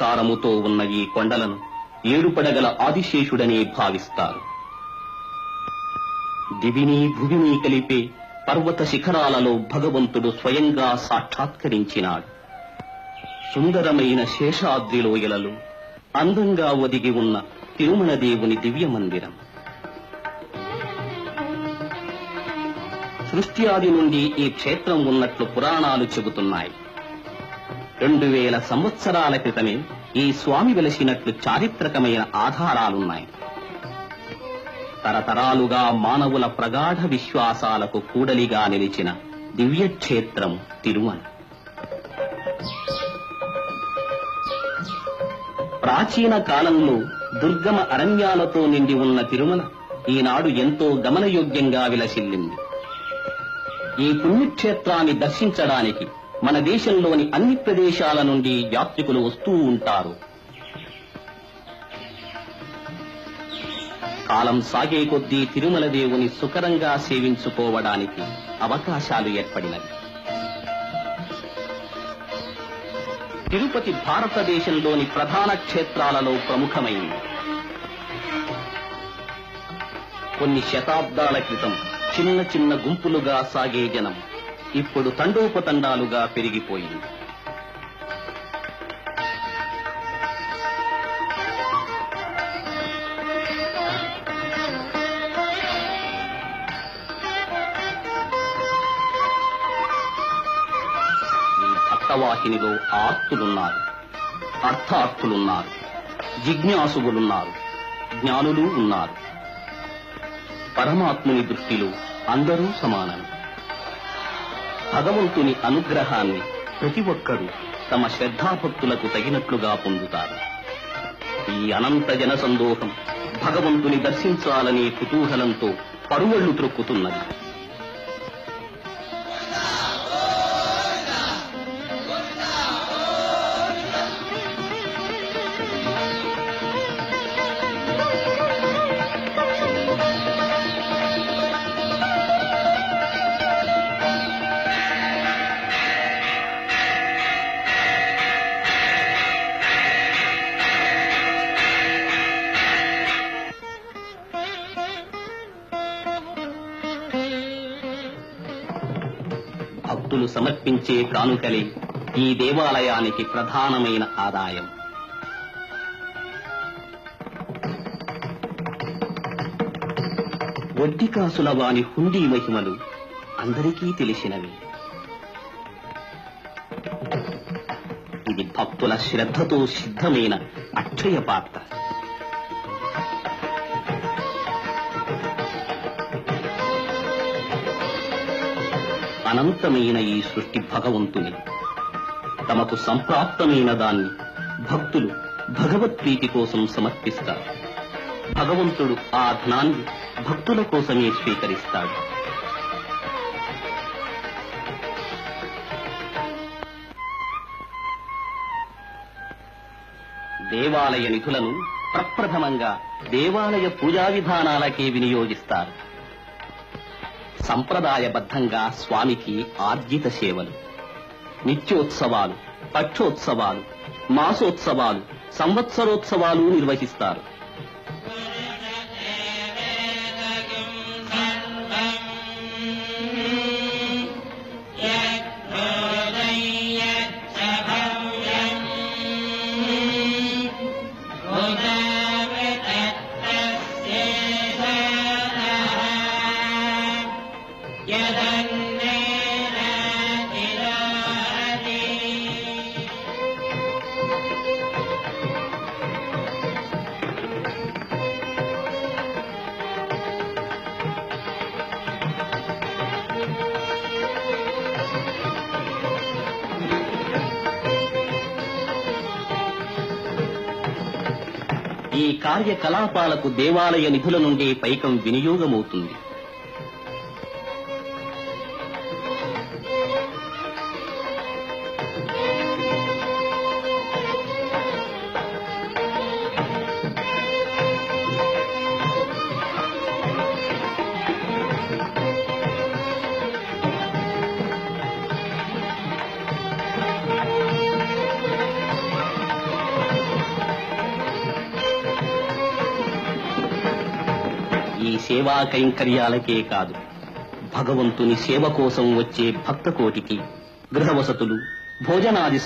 కారముతో ఉన్న ఈ కొండలను ఏడుపడగల ఆదిశేషుడనే భావిస్తారు. దివిని భువిని కలిపే పర్వత శిఖరాలలో భగవంతుడు స్వయంగా సాక్షాత్కరించినాడు. సుందరమైన శేషాద్రిలోయలలో అందంగా ఒదిగి ఉన్న తిరుమల దేవుని దివ్య మందిరం సృష్టి ఆది నుండి ఈ క్షేత్రం ఉన్నట్లు పురాణాలు చెబుతున్నాయి. రెండు వేల సంవత్సరాల క్రితమే ఈ స్వామి వెలసినట్లు చారిత్రకమైన ఆధారాలున్నాయి. తరతరాలుగా మానవుల ప్రగాఢ విశ్వాసాలకు కూడలిగా నిలిచిన దివ్యక్షేత్రం తిరుమల. ప్రాచీన కాలంలో దుర్గమ అరణ్యాలతో నిండి ఉన్న తిరుమల ఈనాడు ఎంతో గమనయోగ్యంగా విలసిల్లింది. ఈ పుణ్యక్షేత్రాన్ని దర్శించడానికి మన దేశంలోని అన్ని ప్రదేశాల నుండి యాత్రికులు వస్తూ ఉంటారు. కాలం సాగే కొద్దీ తిరుమల దేవుని సుకరంగా సేవించుకోవడానికి అవకాశాలు ఏర్పడినవి. తిరుపతి భారతదేశంలోని ప్రధాన క్షేత్రాలలో ప్రముఖమైంది కొన్ని శతాబ్దాల క్రితం చిన్న చిన్న గుంపులుగా సాగే జనం ఇప్పుడు తండోపతండాలుగా పెరిగిపోయింది. వాహినిలో ఆర్తులున్నారు. అర్థార్థులున్నారు జిజ్ఞాసువులున్నారు జ్ఞానులు ఉన్నారు. పరమాత్ముని దృష్టిలో అందరూ సమానం భగవంతుని అనుగ్రహాన్ని ప్రతి ఒక్కరూ తమ శ్రద్ధాభక్తులకు తగినట్లుగా పొందుతారు. ఈ అనంత జన సందోహం భగవంతుని దర్శించాలనే కుతూహలంతో పరువళ్ళు త్రొక్కుతున్నది. భక్తులు సమర్పించే కానుకలే ఈ దేవాలయానికి ప్రధానమైన ఆదాయం. వడ్డికాసుల వాని హుండీ మహిమలు అందరికీ తెలిసినవి. ఇది భక్తుల శ్రద్ధతో సిద్ధమైన అక్షయ పాత్ర అనంతమైన ఈ సృష్టి భగవంతుని. తమకు సంప్రాప్తమైన దాన్ని భక్తులు భగవత్ప్రీతి కోసం సమర్పిస్తారు. భగవంతుడు ఆ ధనాన్ని భక్తుల కోసమే స్వీకరిస్తాడు. దేవాలయ నిధులను ప్రప్రథమంగా దేవాలయ పూజా విధానాలకే వినియోగిస్తారు. సంప్రదాయబద్ధంగా స్వామికి ఆర్జిత సేవలు నిత్యోత్సవాలు పక్షోత్సవాలు మాసోత్సవాలు సంవత్సరోత్సవాలు నిర్వహిస్తారు. ఈ కార్యకలాపాలకు దేవాలయ నిధుల నుండి పైకం వినియోగమవుతుంది. ఈ సేవా కైంకర్యాలకే కాదు. భగవంతుని సేవ కోసం వచ్చే భక్త కోటికి గృహవసతులు భోజనాది